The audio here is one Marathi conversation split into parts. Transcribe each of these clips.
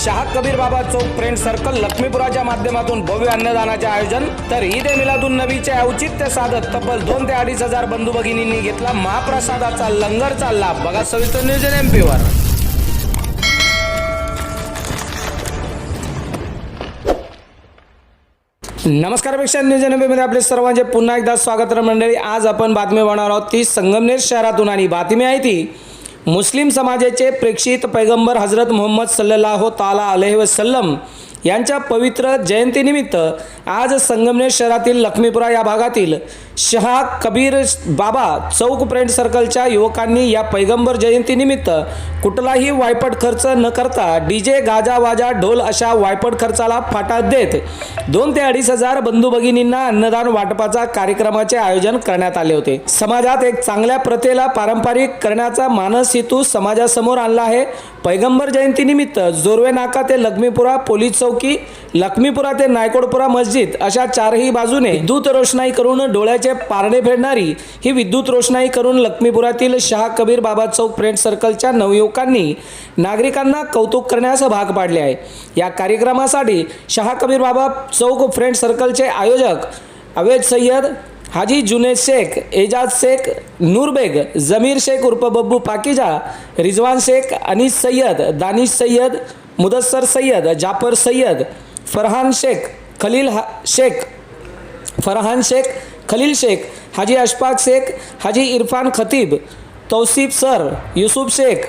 शाह कबीर बाबा चौक फ्रेंड सर्कल लक्ष्मीपुराच्या माध्यमातून भव्य अन्नदानाचे आयोजन. तर ईद ए मिलादून नबीचे औचित्य साधत तब्बल दोन ते अडीच हजार बंधू भगिनींनी घेतला महाप्रसादाचा लंगरचा लाभ बघा सविस्तर न्यूजन एम पीवर नमस्कारपेक्षा नियोजनमध्ये आपले सर्वांचे पुन्हा एकदा स्वागत मंडळी. आज आपण बातमी बनवणार आहोत ती संगमनेर शहरातून आणि बातमी आहे ती मुस्लिम समाजाचे प्रेक्षित पैगंबर हजरत मोहम्मद सल्लाह ताला अलह वसल्लम यांच्या पवित्र जयंतीनिमित्त आज संगमनेर शहरातील लक्ष्मीपुरा या भागातील शहा कबीर बाबा चौक फ्रेंड सर्कलच्या युवकांनी या पैगंबर जयंतीनिमित्त कुठलाही वायपट खर्च न करता डी जे गाजा वाजा ढोल अशा वायपट खर्चाला फाटा देत दोन ते अडीच हजार बंधू भगिनींना अन्नदान वाटपाचा कार्यक्रमाचे आयोजन करण्यात आले होते. समाजात एक चांगल्या प्रथेला पारंपरिक करण्याचा मानस हेतू समाजासमोर आणला आहे. पैगंबर जयंतीनिमित्त जोरवे नाका ते लक्ष्मीपुरा पोलीस चौकी लक्ष्मीपुरा ते नायकोडपुरा मस्जिद अशा चारही बाजूने विद्युत रोषणाई करून डोळ्याचे पारणे फेडणारी ही विद्युत रोषणाई करून लक्ष्मीपुरातील शहा कबीर बाबा चौक फ्रेंड सर्कलच्या नवयुवकांनी नागरिकांना कौतुक करण्यास भाग पाडले आहे. या कार्यक्रमासाठी शहा कबीर बाबा चौक फ्रेंड सर्कलचे आयोजक अवेद सय्यद हाजी जुनेद शेख एजाज शेख नूरबेग जमीर शेख उर्फ बब्बू पाकिजा रिजवान शेख अनिस सय्यद दानिश सय्यद मुदस्सर सय्यद जाफर सय्यद फरहान शेख खलील हा शेख फरहान शेख खलील शेख हाजी अशफाक शेख हाजी इरफान खतीब तौसिफ सर युसुफ शेख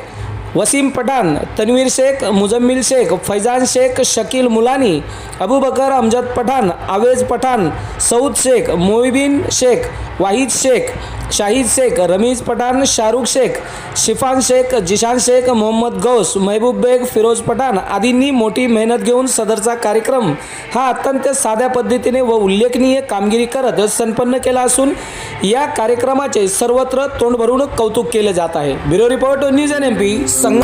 वसीम पठाण तन्वीर शेख मुजम्मिल शेख फैजान शेख शकील मुलानी अबू बकर अमजद पठाण आवेज पठाण सऊद शेख मोहिबिन शेख वाहिद शेख शाहिद शेख रमीज पठाण शाहरुख शेख शिफान शेख जिशान शेख मोहम्मद गौस महबूब बेग फिरोज पठाण आदींनी मोठी मेहनत घेऊन सदरचा कार्यक्रम हा अत्यंत साध्या पद्धतीने व उल्लेखनीय कामगिरी करत संपन्न केला असून या कार्यक्रमाचे सर्वत्र तोंड भरून कौतुक केले जात आहे. Bureau report news N M P संघ